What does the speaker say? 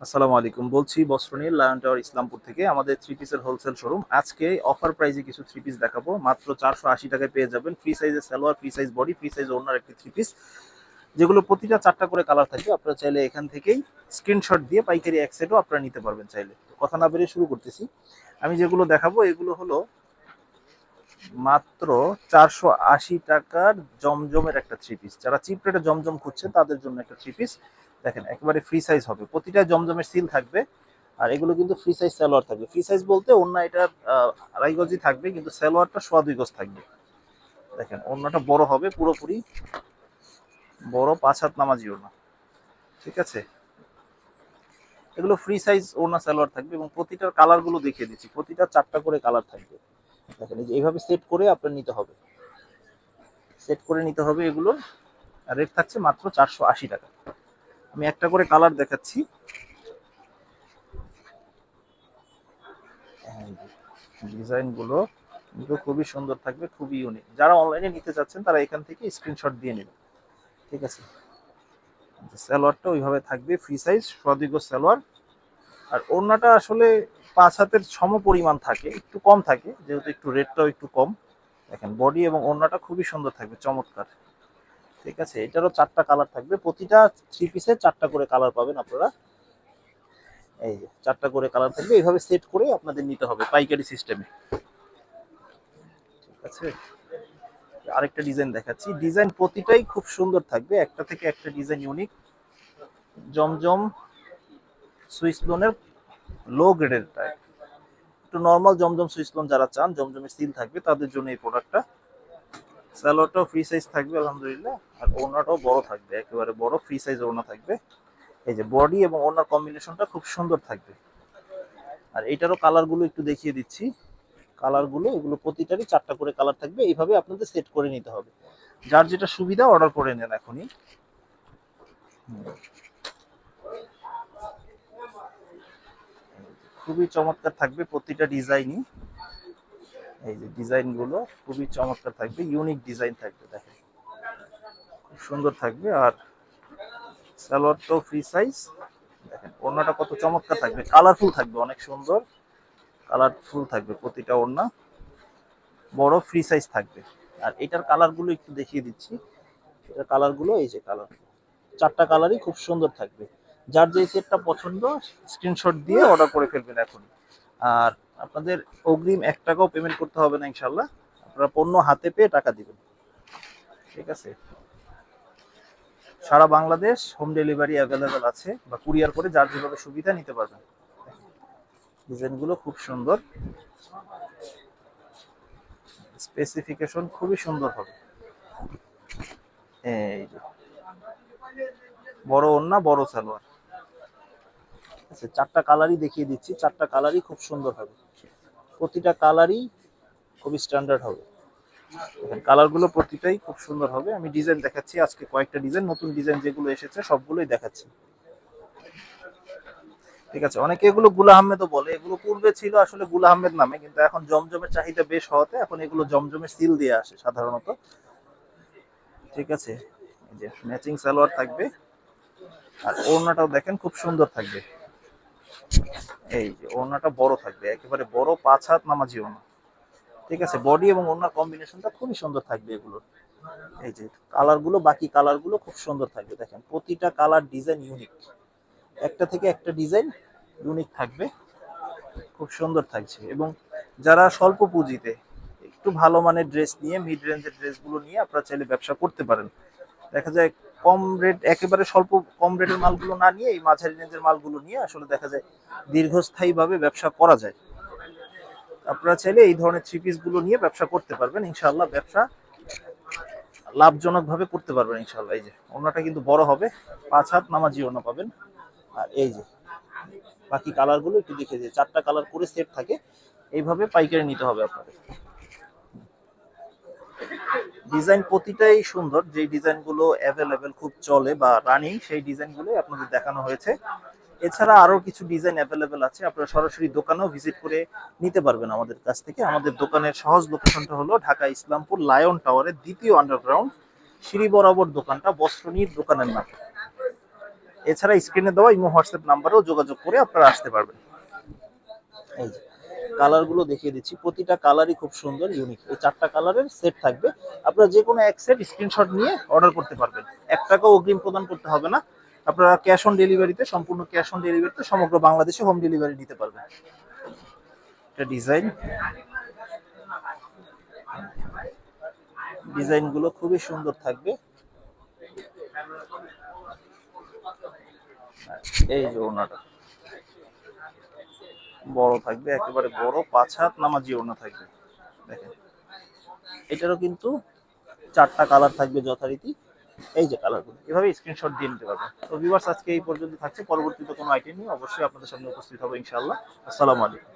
আসসালামু আলাইকুম। বলছি বস্ত্রনীল লায়ন টাওয়ার ইসলামপুর থেকে আমাদের থ্রি পিসের হোলসেল শোরুম আজকে অফার প্রাইজে কিছু থ্রি পিস দেখাবো। মাত্র চারশো আশি টাকায় পেয়ে যাবেন। ফ্রি সাইজের salwar free size body free size ওনার একটি থ্রি পিস যেগুলো প্রতিটা চারটা করে কালার থাকবে আপনারা চাইলে এখান থেকেই স্ক্রিনশট দিয়ে পাইকারি এক সেটও আপনারা নিতে পারবেন চাইলে। কথা না বেরিয়ে শুরু করতেছি। আমি যেগুলো দেখাবো, এগুলো হলো মাত্র চারশো আশি টাকার জমজমের একটা থ্রি পিস যারা চিপ রেটে জমজম খুঁজছে তাদের জন্য একটা থ্রি পিস দেখেন, একেবারে ফ্রি সাইজ হবে। প্রতিটা জমজমের সিল থাকবে, আর এগুলো কিন্তু ফ্রি সাইজ সালোয়ার থাকবে। ফ্রি সাইজ বলতে অন্য এটা আড়াই গজি থাকবে, কিন্তু সালোয়ারটা সোয়া দুই গজ থাকবে। দেখেন, অন্যটা বড় হবে পুরোপুরি, বড় পাঁচ হাত নামাজি ওড়না। ঠিক আছে? এগুলো ফ্রি সাইজ ওড়না সালোয়ার থাকবে এবং প্রতিটার কালারগুলো দেখিয়ে দিচ্ছি। প্রতিটা চারটা করে কালার থাকবে। দেখেন, এই যে এইভাবে সেট করে আপনার নিতে হবে। সেট করে নিতে হবে এগুলো। রেট থাকছে মাত্র চারশো আশি টাকা। আমি একটা করে কালার দেখাচ্ছি। ডিজাইনগুলো খুবই সুন্দর থাকবে, খুবই ইউনিক যারা অনলাইনে নিতে চাচ্ছেন, তারা এখান থেকে স্ক্রিনশট দিয়ে নেবেন। ঠিক আছে? সালোয়ারটা ওইভাবে থাকবে ফ্রি সাইজ সদিগ সালোয়ার। আর ওড়নাটা আসলে পাঁচ হাতের সম পরিমাণ থাকে, একটু কম থাকে, যেহেতু একটু রেটটাও একটু কম। দেখেন বডি এবং ওড়নাটা খুবই সুন্দর থাকবে, চমৎকার। ঠিক আছে, এটারও চারটা কালার থাকবে। প্রতিটা থ্রি পিসে চারটা করে কালার পাবেন আপনারা। এই যে, চারটা করে কালার থাকবে। এইভাবে সেট করে আপনাদের নিতে হবে পাইকারি সিস্টেমে ঠিক আছে? আরেকটা ডিজাইন দেখাচ্ছি। ডিজাইন প্রতিটাই খুব সুন্দর থাকবে। একটা থেকে একটা ডিজাইন ইউনিক জমজম সুইস লোনের লো গ্রেডের একটু নর্মাল জমজম সুইস লোন যারা চান, জমজমের সিল থাকবে, তাদের জন্য এই প্রোডাক্টটা স্যালোয়ারটাও ফ্রি সাইজ থাকবে, আলহামদুলিল্লাহ। আর ওড়নাটাও বড় থাকবে, একেবারে বড় ফ্রি সাইজ ওড়না থাকবে। এই যে বডি এবং ওড়নার কম্বিনেশনটা খুব সুন্দর থাকবে। আর এইটারও কালারগুলো একটু দেখিয়ে দিচ্ছি। কালারগুলো এগুলো প্রতিটারই চারটা করে কালার থাকবে। এইভাবে আপনাদের সেট করে নিতে হবে। যার যেটা সুবিধা অর্ডার করে নেন এখনই। খুবই চমৎকার থাকবে প্রতিটা ডিজাইনই এই যে ডিজাইনগুলো খুবই চমৎকার থাকবে ইউনিক ডিজাইন থাকবে, দেখেন। খুব সুন্দর থাকবে আর সালোয়ারটাও ফ্রি সাইজ দেখেন, ওড়নাটা কত চমৎকার থাকবে কালারফুল থাকবে, অনেক সুন্দর। কালারফুল থাকবে প্রতিটা ওড়না, বড় ফ্রি সাইজ থাকবে। আর এটার কালারগুলো একটু দেখিয়ে দিচ্ছি। এটার কালারগুলো এই যে কালার চারটা কালারই খুব সুন্দর থাকবে। যার যে সেটটা পছন্দ স্ক্রিনশট দিয়ে অর্ডার করে ফেলবেন এখন। আর আপনাদের অগ্রিম এক টাকাও পেমেন্ট করতে হবে না ইনশাল্লাহ আপনারা পণ্য হাতে পেয়ে টাকা দিবেন। ঠিক আছে? সারা বাংলাদেশ হোম ডেলিভারি অ্যাভেলেবেল আছে বা কুরিয়ার করে যার যেভাবে সুবিধা নিতে পারবেন। ডিজাইনগুলো খুব সুন্দর। স্পেসিফিকেশন খুবই সুন্দর হবে। এই বড় ওন্না বড় সালোয়ার। আচ্ছা চারটা কালারই দেখিয়ে দিচ্ছি। চারটা কালারই খুব সুন্দর হবে। প্রতিটা কালারই খুবই স্ট্যান্ডার্ড হবে। দেখেন কালারগুলো প্রতিটাই খুব সুন্দর হবে। আমি ডিজাইন দেখাচ্ছি। আজকে কয়েকটা ডিজাইন নতুন ডিজাইন যেগুলো এসেছে, সবগুলোই দেখাচ্ছি। ঠিক আছে? অনেকে এগুলো গুলা আহমেদও বলে। এগুলো পূর্বে ছিল আসলে গুলা আহমেদ নামে, কিন্তু এখন জমজমের চাহিদা বেশ হওয়াতে এখন এগুলো জমজমের সিল দিয়ে আসে সাধারণত। ঠিক আছে? যে ম্যাচিং সালোয়ার থাকবে। আর ওড়নাটাও দেখেন, খুব সুন্দর থাকবে। এই যে ওড়নাটা বড় থাকবে, একেবারে বড় পাঁচ হাত নামাজি ওড়না। ঠিক আছে বডি এবং ওড়নার কম্বিনেশনটা খুবই সুন্দর থাকবে এগুলোর। এই যে কালারগুলো, বাকি কালারগুলো খুব সুন্দর থাকবে, দেখেন। প্রতিটা কালার ডিজাইন ইউনিক একটা থেকে একটা ডিজাইন ইউনিক থাকবে। খুব সুন্দর থাকছে। এবং যারা স্বল্প পুঁজিতে, একটু ভালো মানের ড্রেস নিয়ে মিড রেঞ্জের ড্রেসগুলো নিয়ে আপনারা চাইলে ব্যবসা করতে পারেন। দেখা যায় কম রেট একেবারে স্বল্প কম রেটের মালগুলো না নিয়ে, এই মাঝারি রেঞ্জের মালগুলো নিয়ে আসলে দেখা যায় দীর্ঘস্থায়ীভাবে ব্যবসা করা যায়। আপনারা চাইলে এই ধরনের থ্রি পিসগুলো নিয়ে ব্যবসা করতে পারবেন। ইনশাআল্লাহ ব্যবসা লাভজনক ভাবে করতে পারবেন ইনশাআল্লাহ। এই যে ওনাটা কিন্তু বড় হবে। পাঁচ হাত নামাজি ওনা পাবেন। আর এই যে, বাকি কালারগুলো একটু দেখে দিয়ে চারটা কালার করে সেট থাকে। এইভাবে পাইকারি নিতে হবে আপনাদের। ডিজাইন প্রতিটাই সুন্দর, যে ডিজাইনগুলো অ্যাভেলেবেল খুব চলে বা রানিং সেই ডিজাইনগুলো আপনাদের দেখানো হয়েছে। এছাড়া আরও কিছু ডিজাইন অ্যাভেলেবেল আছে, আপনারা সরাসরি দোকানেও ভিজিট করে নিতে পারবেন আমাদের কাছ থেকে। আমাদের দোকানের সহজ লোকেশনটা হলো ঢাকা ইসলামপুর লায়ন টাওয়ারের দ্বিতীয় আন্ডারগ্রাউন্ড সিঁড়ি বরাবর দোকানটা বস্ত্রনীর দোকানের নাম। এছাড়া স্ক্রিনে দেওয়া ইমো হোয়াটসঅ্যাপ নাম্বারেও যোগাযোগ করে আপনারা আসতে পারবেন। এই যে কালারগুলো দেখিয়ে দিচ্ছি। প্রতিটা কালারই খুব সুন্দর ইউনিক এই চারটা কালারের সেট থাকবে। আপনারা যে কোনো এক সেট স্ক্রিনশট নিয়ে অর্ডার করতে পারবেন। এক টাকাও অগ্রিম প্রদান করতে হবে না। আপনারা ক্যাশ অন ডেলিভারিতে সম্পূর্ণ ক্যাশ অন ডেলিভারিতে সমগ্র বাংলাদেশে হোম ডেলিভারি নিতে পারবেন। এটা ডিজাইন ডিজাইনগুলো খুবই সুন্দর থাকবে। এই যে ওনাটা। বড় থাকবে, একেবারে বড় পাঁচ হাত নামা জিওনা থাকবে। দেখেন। এটারও কিন্তু চারটা কালার থাকবে যথারীতি। এই যে কালারগুলো এভাবে স্ক্রিনশট দিয়ে নিতে পারবেন। তো ভিউয়ার্স আজকে এই পর্যন্ত থাকছে। পরবর্তীতে কোনো আইটেম নিয়ে অবশ্যই আপনাদের সামনে উপস্থিত হবে ইনশাআল্লাহ। আসসালামু আলাইকুম।